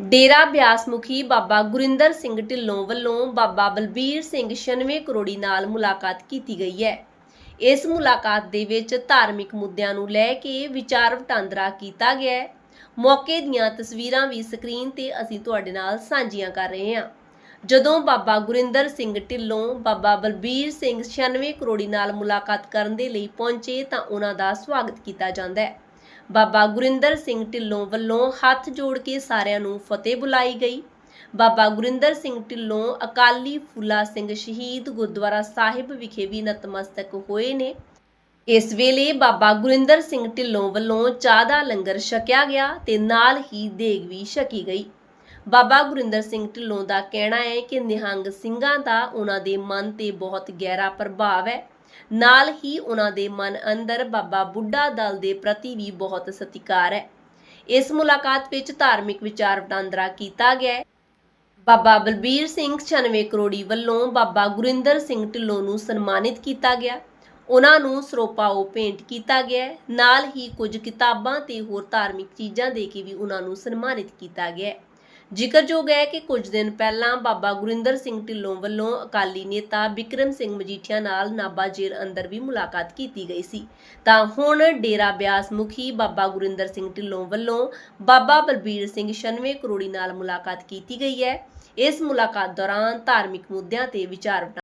ਡੇਰਾ ਬਿਆਸ ਮੁਖੀ ਬਾਬਾ ਗੁਰਿੰਦਰ ਸਿੰਘ ਢਿੱਲੋਂ ਵੱਲੋਂ ਬਾਬਾ ਬਲਬੀਰ ਸਿੰਘ 96 ਕਰੋੜੀ ਨਾਲ ਮੁਲਾਕਾਤ ਕੀਤੀ ਗਈ ਹੈ। ਇਸ ਮੁਲਾਕਾਤ ਦੇ ਵਿੱਚ ਧਾਰਮਿਕ ਮੁੱਦਿਆਂ ਨੂੰ ਲੈ ਕੇ ਵਿਚਾਰ ਵਟਾਂਦਰਾ ਕੀਤਾ ਗਿਆ ਹੈ। ਮੌਕੇ ਦੀਆਂ ਤਸਵੀਰਾਂ ਵੀ ਸਕਰੀਨ ਤੇ ਅਸੀਂ ਤੁਹਾਡੇ ਨਾਲ ਸਾਂਝੀਆਂ ਕਰ ਰਹੇ ਹਾਂ। ਜਦੋਂ ਬਾਬਾ ਗੁਰਿੰਦਰ ਸਿੰਘ ਢਿੱਲੋਂ ਬਾਬਾ ਬਲਬੀਰ ਸਿੰਘ 96 ਕਰੋੜੀ ਨਾਲ ਮੁਲਾਕਾਤ ਕਰਨ ਦੇ ਲਈ ਪਹੁੰਚੇ ਤਾਂ ਉਹਨਾਂ ਦਾ ਸਵਾਗਤ ਕੀਤਾ ਜਾਂਦਾ ਹੈ। ਬਾਬਾ ਗੁਰਿੰਦਰ ਸਿੰਘ ਢਿੱਲੋਂ ਵੱਲੋਂ ਹੱਥ ਜੋੜ ਕੇ ਸਾਰਿਆਂ ਨੂੰ ਫਤਿਹ ਬੁਲਾਈ ਗਈ। ਬਾਬਾ ਗੁਰਿੰਦਰ ਸਿੰਘ ਢਿੱਲੋਂ ਅਕਾਲੀ ਫੂਲਾ ਸਿੰਘ ਸ਼ਹੀਦ ਗੁਰਦੁਆਰਾ ਸਾਹਿਬ ਵਿਖੇ ਵੀ ਨਤਮਸਤਕ ਹੋਏ ਨੇ। ਇਸ ਵੇਲੇ ਬਾਬਾ ਗੁਰਿੰਦਰ ਸਿੰਘ ਢਿੱਲੋਂ ਵੱਲੋਂ ਚਾਹ ਦਾ ਲੰਗਰ ਛਕਿਆ ਗਿਆ ਤੇ ਨਾਲ ਹੀ ਦੇਗ ਵੀ ਛਕੀ ਗਈ। ਬਾਬਾ ਗੁਰਿੰਦਰ ਸਿੰਘ ਢਿੱਲੋਂ ਦਾ ਕਹਿਣਾ ਹੈ ਕਿ ਨਿਹੰਗ ਸਿੰਘਾਂ ਦਾ ਉਹਨਾਂ ਦੇ ਮਨ ਤੇ ਬਹੁਤ ਗਹਿਰਾ ਪ੍ਰਭਾਵ ਹੈ। ਨਾਲ ਹੀ ਉਹਨਾਂ ਦੇ ਮਨ ਅੰਦਰ ਬਾਬਾ ਬੁੱਢਾ ਦਲ ਦੇ ਪ੍ਰਤੀ ਵੀ ਬਹੁਤ ਸਤਿਕਾਰ ਹੈ। ਇਸ ਮੁਲਾਕਾਤ ਵਿੱਚ ਧਾਰਮਿਕ ਵਿਚਾਰ ਵਟਾਂਦਰਾ ਕੀਤਾ ਗਿਆ ਹੈ। ਬਾਬਾ ਬਲਬੀਰ ਸਿੰਘ 96 ਕਰੋੜੀ ਵੱਲੋਂ ਬਾਬਾ ਗੁਰਿੰਦਰ ਸਿੰਘ ਢਿੱਲੋਂ ਨੂੰ ਸਨਮਾਨਿਤ ਕੀਤਾ ਗਿਆ। ਉਹਨਾਂ ਨੂੰ ਸਰੋਪਾਓ ਭੇਂਟ ਕੀਤਾ ਗਿਆ ਨਾਲ ਹੀ ਕੁਝ ਕਿਤਾਬਾਂ ਤੇ ਹੋਰ ਧਾਰਮਿਕ ਚੀਜ਼ਾਂ ਦੇ ਕੇ ਵੀ ਉਹਨਾਂ ਨੂੰ ਸਨਮਾਨਿਤ ਕੀਤਾ ਗਿਆ ਜ਼ਿਕਰਯੋਗ ਹੈ ਕਿ ਕੁਝ ਦਿਨ ਪਹਿਲਾਂ ਬਾਬਾ ਗੁਰਿੰਦਰ ਸਿੰਘ ਢਿੱਲੋਂ ਵੱਲੋਂ ਅਕਾਲੀ ਨੇਤਾ ਵਿਕਰਮ ਸਿੰਘ ਮਜੀਠੀਆ ਨਾਲ ਨਾਭਾ ਜੇਲ੍ਹ ਅੰਦਰ ਵੀ ਮੁਲਾਕਾਤ ਕੀਤੀ ਗਈ ਸੀ। ਤਾਂ ਹੁਣ ਡੇਰਾ ਬਿਆਸ ਮੁਖੀ ਬਾਬਾ ਗੁਰਿੰਦਰ ਸਿੰਘ ਢਿੱਲੋਂ ਵੱਲੋਂ ਬਾਬਾ ਬਲਬੀਰ ਸਿੰਘ 96 ਕਰੋੜੀ ਨਾਲ ਮੁਲਾਕਾਤ ਕੀਤੀ ਗਈ ਹੈ। ਇਸ ਮੁਲਾਕਾਤ ਦੌਰਾਨ ਧਾਰਮਿਕ ਮੁੱਦਿਆਂ ਤੇ ਵਿਚਾਰ ਵਟਾਂ